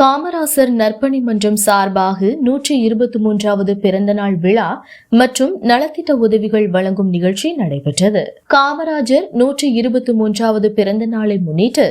காமராசர் நற்பணி மன்றம் சார்பாக நூற்றி இருபத்தி மூன்றாவது பிறந்தநாள் விழா மற்றும் நலத்திட்ட உதவிகள் வழங்கும் நிகழ்ச்சி நடைபெற்றது. காமராஜர் நூற்றி இருபத்தி மூன்றாவது பிறந்த நாளை முன்னிட்டு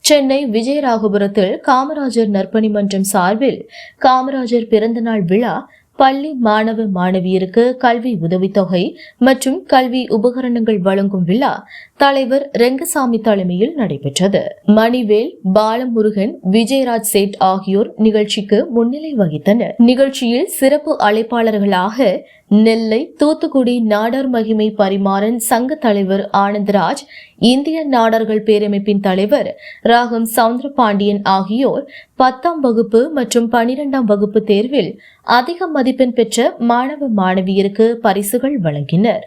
சென்னை விஜயராகபுரத்தில் காமராஜர் நற்பணி மன்றம் சார்பில் காமராஜர் பிறந்தநாள் விழா பள்ளி மாணவ மாணவியருக்கு கல்வி உதவித்தொகை மற்றும் கல்வி உபகரணங்கள் வழங்கும் விழா தலைவர் ரெங்கசாமி தலைமையில் நடைபெற்றது. மணிவேல் பாலமுருகன் விஜயராஜ் சேட் ஆகியோர் நிகழ்ச்சிக்கு முன்னிலை வகித்தனர். நிகழ்ச்சியில் சிறப்பு அழைப்பாளர்களாக நெல்லை தூத்துக்குடி நாடார் மகிமை பரிமாறன் சங்க தலைவர் ஆனந்தராஜ் இந்திய நாடார்கள் பேரமைப்பின் தலைவர் ராகம் சவுந்தரபாண்டியன் ஆகியோர் பத்தாம் வகுப்பு மற்றும் பனிரெண்டாம் வகுப்பு தேர்வில் அதிக மதிப்பெண் பெற்ற மாணவ மாணவியருக்கு பரிசுகள் வழங்கினர்.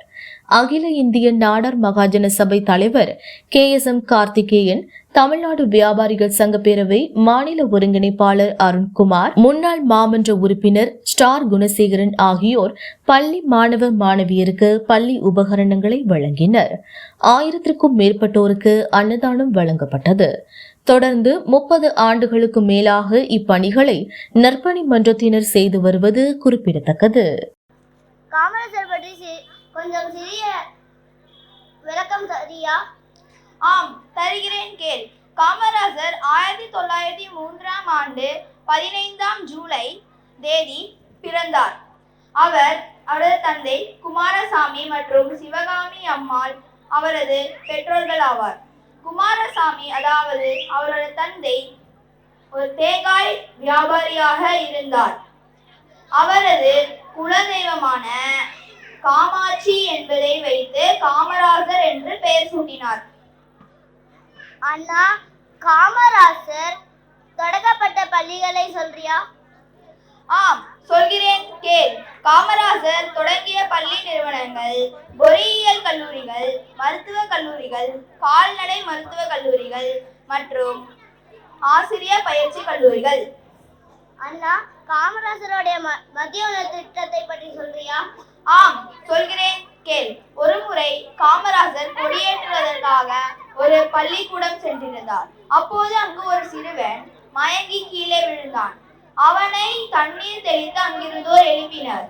அகில இந்திய நாடார் மகாஜன சபை தலைவர் K S M Karthikeyan Tamil Nadu வியாபாரிகள் சங்க பேரவை மாநில ஒருங்கிணைப்பாளர் அருண்குமார் முன்னாள் மாமன்ற உறுப்பினர் ஸ்டார் குணசேகரன் ஆகியோர் பள்ளி மாணவ மாணவியருக்கு பள்ளி உபகரணங்களை வழங்கினர். ஆயிரத்திற்கும் மேற்பட்டோருக்கு அன்னதானம் வழங்கப்பட்டது. தொடர்ந்து முப்பது ஆண்டுகளுக்கு மேலாக இப்பணிகளை நற்பணி மன்றத்தினர் செய்து வருவது குறிப்பிடத்தக்கது. காமராஜர் பற்றி கொஞ்சம் சிறிய விளக்கம் தரியா? ஆம் தருகிறேன் கேள். காமராஜர் ஆயிரத்தி தொள்ளாயிரத்தி மூன்றாம் ஆண்டு பதினைந்தாம் ஜூலை தேதி பிறந்தார். அவர் அவரது தந்தை குமாரசாமி மற்றும் சிவகாமி அம்மாள் அவரது பெற்றோர்கள் ஆவார். குமாரசாமி அதாவது அவரது தந்தை ஒரு தேங்காய் வியாபாரியாக இருந்தார். அவரது குலதெய்வமான காமாட்சி என்பதை வைத்து காமராஜர் என்று பெயர் சூட்டினார். அண்ணா காமராஜர் தொடங்கப்பட்ட பள்ளிகளை சொல்றியா? ஆம் சொல்கிறேன் கேள். காமராஜர் தொடங்கிய பள்ளி நிறுவனங்கள் பொறியியல் கல்லூரிகள் மருத்துவக் கல்லூரிகள் கால்நடை மருத்துவக் கல்லூரிகள் மற்றும் ஆசிரியர் பயிற்சி கல்லூரிகள். அண்ணா காமராசருடைய ம- மதிய உணவு திட்டத்தை பற்றி சொல்றியா? ஆம் சொல்கிறேன் கேள். ஒரு முறை காமராசர் கொடியேற்றுவதற்காக ஒரு பள்ளிக்கூடம் சென்றிருந்தார். அப்போது அங்கு ஒரு சிறுவன் மயங்கி கீழே விழுந்தான். அவனை தண்ணீர் தெளித்து அங்கிருந்தோர் எழுப்பினர்.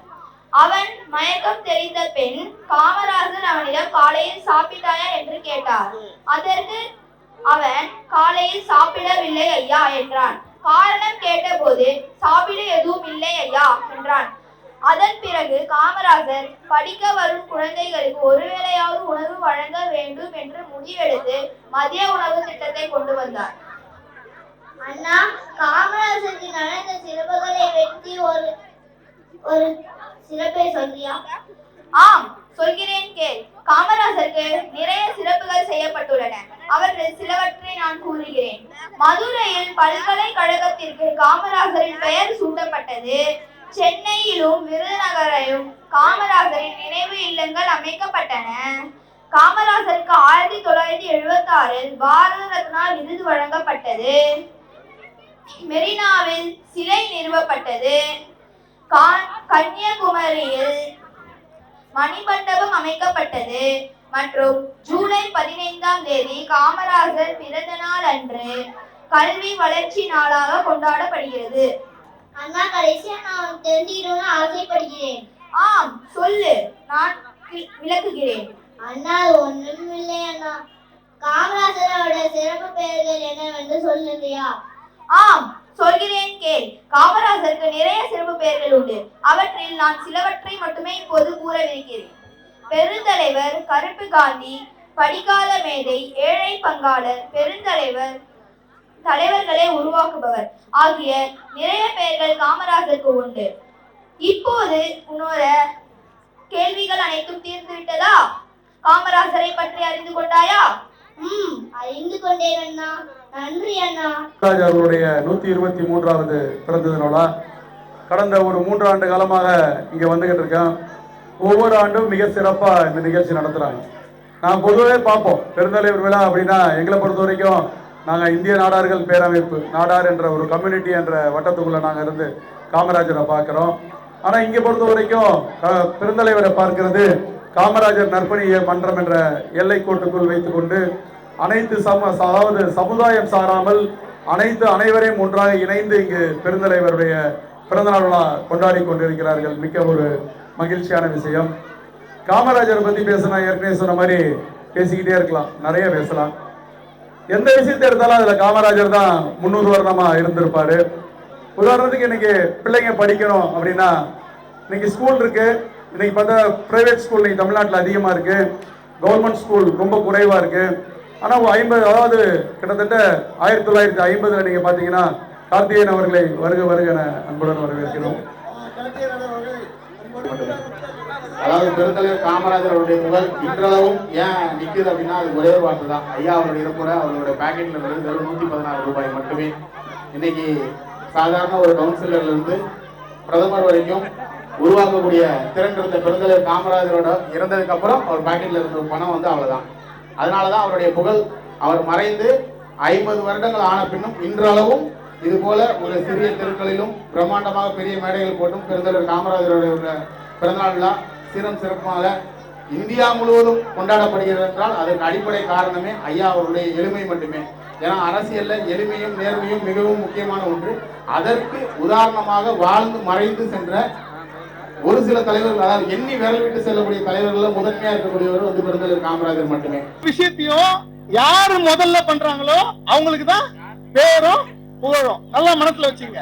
அவன் மயக்கம் தெளிந்த பெண் காமராசர் அவனிடம் காலையில் சாப்பிட்டாயா? என்று கேட்டார். அதற்கு அவன் காலையில் சாப்பிடவில்லை ஐயா என்றான். காரணம் கேட்டபோது சாப்பிட எதுவும் இல்லை ஐயா என்றான். அதன் பிறகு காமராஜர் படிக்க வரும் குழந்தைகளுக்கு ஒருவேளையாவது உணவு வழங்க வேண்டும் என்று முடிவெடுத்து மதிய உணவு திட்டத்தை கொண்டு வந்தார். அண்ணா காமராஜருக்கு நடந்த சிறப்புகளை வெற்றி ஒரு ஒரு சிறப்பை சொல்றியா? ஆம் சொல்கிறேன் கேள். காமராஜருக்கு நிறைய சிறப்புகள் செய்யப்பட்டுள்ளன. அவற்றில் சிலவற்றை நான் கூறுகிறேன். மதுரையில் பல்கலைக்கழகத்திற்கு காமராஜரின் பெயர் சூட்டப்பட்டது. சென்னையிலும் விருதுநகரையும் காமராஜரின் நினைவு இல்லங்கள் அமைக்கப்பட்டன. காமராஜருக்கு ஆயிரத்தி தொள்ளாயிரத்தி எழுபத்தி ஆறில் பாரத ரத்னா விருது வழங்கப்பட்டது. மெரினாவில் சிலை நிறுவப்பட்டது. கன்னியாகுமரியில் மணிமண்டபம் அமைக்கப்பட்டது. மற்றும் ஜூலை பதினைந்தாம் தேதி காமராஜர் பிறந்த நாள் அன்று கல்வி வளர்ச்சி நாளாக கொண்டாடப்படுகிறது. அண்ணா கடைசியா நான் தெரிஞ்சுக்கணும்னு ஆசைப்படுகிறேன். ஆம் சொல்லு. நான் விளக்குகிறேன். அண்ணா அது ஒண்ணும் இல்லை அண்ணா. காமராஜரோட சிறப்பு பெயர்கள் என்னவென்று சொல்லுறியா ஆம் சொல்கிறேன் கேள். காமராஜருக்கு நிறைய சிறப்பு பெயர்கள் உண்டு. அவற்றில் நான் சிலவற்றை மட்டுமே இப்போது கூறவிருக்கிறேன். பெருந்தலைவர் கருப்பு காந்தி படிக்காத மேதை ஏழை பங்காளர் பெருந்தலைவர் தலைவர்களை உருவாக்குபவர் ஆகிய நிறைய பெயர்கள் காமராஜருக்கு உண்டு. இப்போது உன்னோட கேள்விகள் அனைத்தும் தீர்ந்து விட்டதா? காமராஜரை பற்றி அறிந்து கொண்டாயா? ம் அறிந்து ராஜ் அவர்களுடைய நூற்றி இருபத்தி மூன்றாவது பிறந்த தின கடந்த ஒரு மூன்றாண்டு காலமாக இங்கே வந்துகிட்டு இருக்கேன். ஒவ்வொரு ஆண்டும் மிக சிறப்பாக இந்த நிகழ்ச்சி நடத்துகிறாங்க நான் பொதுவாகவே பார்ப்போம். பெருந்தலைவர் விழா அப்படின்னா எங்களை பொறுத்த வரைக்கும் நாங்கள் இந்திய நாடார்கள் பேரமைப்பு நாடார் என்ற ஒரு கம்யூனிட்டி என்ற வட்டத்துக்குள்ளே நாங்கள் இருந்து காமராஜரை பார்க்குறோம். ஆனால் இங்கே பொறுத்த வரைக்கும் க- பெருந்தலைவரை பார்க்கிறது காமராஜர் நற்பணிய மன்றம் என்ற எல்லைக்கோட்டுக்குள் வைத்துக்கொண்டு அனைத்து சம அதாவது சமுதாயம் சாராமல் அனைத்து அனைவரையும் ஒன்றாக இணைந்து இங்கு பெருந்தலைவருடைய பிறந்தநாள் விழா கொண்டாடி கொண்டிருக்கிறார்கள். மிக்க ஒரு மகிழ்ச்சியான விஷயம். காமராஜரை பற்றி பேசினா ஏற்கனவே சொன்ன மாதிரி பேசிக்கிட்டே இருக்கலாம். நிறைய பேசலாம். எந்த விஷயத்தை எடுத்தாலும் அதில் காமராஜர் தான் முன்னுதாரணமா இருந்திருப்பாரு. உதாரணத்துக்கு இன்னைக்கு பிள்ளைங்க படிக்கணும் அப்படின்னா இன்னைக்கு ஸ்கூல் இருக்குது இன்னைக்கு பார்த்தா ப்ரைவேட் ஸ்கூல் இன்னைக்கு தமிழ்நாட்டில் அதிகமாக இருக்குது கவர்மெண்ட் ஸ்கூல் ரொம்ப குறைவாக இருக்குது ஆனால் ஐம்பது அதாவது கிட்டத்தட்ட ஆயிரத்தி தொள்ளாயிரத்தி ஐம்பதில் நீங்கள் பார்த்தீங்கன்னா கார்த்திகேயன் அவர்களை வருக வருக அன்புடன் வரவேற்கிறோம். அதாவது பெருந்தலைவர் காமராஜர் அவருடைய முதல் இன்றளவும் ஏன் நிக்குது அப்படின்னா அது ஒரே ஒரு வார்த்தை தான் ஐயா அவருடைய இருப்புற அவருடைய பேக்கெட்ல இருந்து வெறும் நூத்தி பதினாறு ரூபாய் மட்டுமே. இன்னைக்கு சாதாரண ஒரு கவுன்சிலர்ல இருந்து பிரதமர் வரைக்கும் உருவாக்கக்கூடிய திறன் இருந்த பெருந்தலைவர் காமராஜரோட இறந்ததுக்கு அப்புறம் அவர் பாக்கெட்ல இருந்த பணம் வந்து அவ்வளவுதான். அதனாலதான் அவருடைய புகழ் அவர் மறைந்து ஐம்பது வருடங்கள் ஆன பின்னும் இன்றளவும் இது போல ஒரு சிறிய தெருக்களிலும் பிரம்மாண்டமாக பெரிய மேடைகள் போட்டும் பெருந்தலைவர் காமராஜருடைய பிறந்தநாள் விழா சிறம் சிறப்பாக இந்தியா முழுவதும் கொண்டாடப்படுகிறது என்றால் அதற்கு அடிப்படை காரணமே ஐயா அவருடைய எளிமை மட்டுமே. ஏன்னா அரசியல்ல எளிமையும் நேர்மையும் மிகவும் முக்கியமான ஒன்று. அதற்கு உதாரணமாக வாழ்ந்து மறைந்து சென்ற ஒரு சில தலைவர்கள் அதாவது எண்ணி விரல் விட்டு செல்லக்கூடிய தலைவர்கள் முதன்மையா இருக்கக்கூடியவர் வந்து பெருந்தலைவர் காமராஜர் மட்டுமே. விஷயத்தையும் யாரு முதல்ல பண்றாங்களோ அவங்களுக்கு தான் பேரும் புகழும். நல்லா மனசுல வச்சுங்க.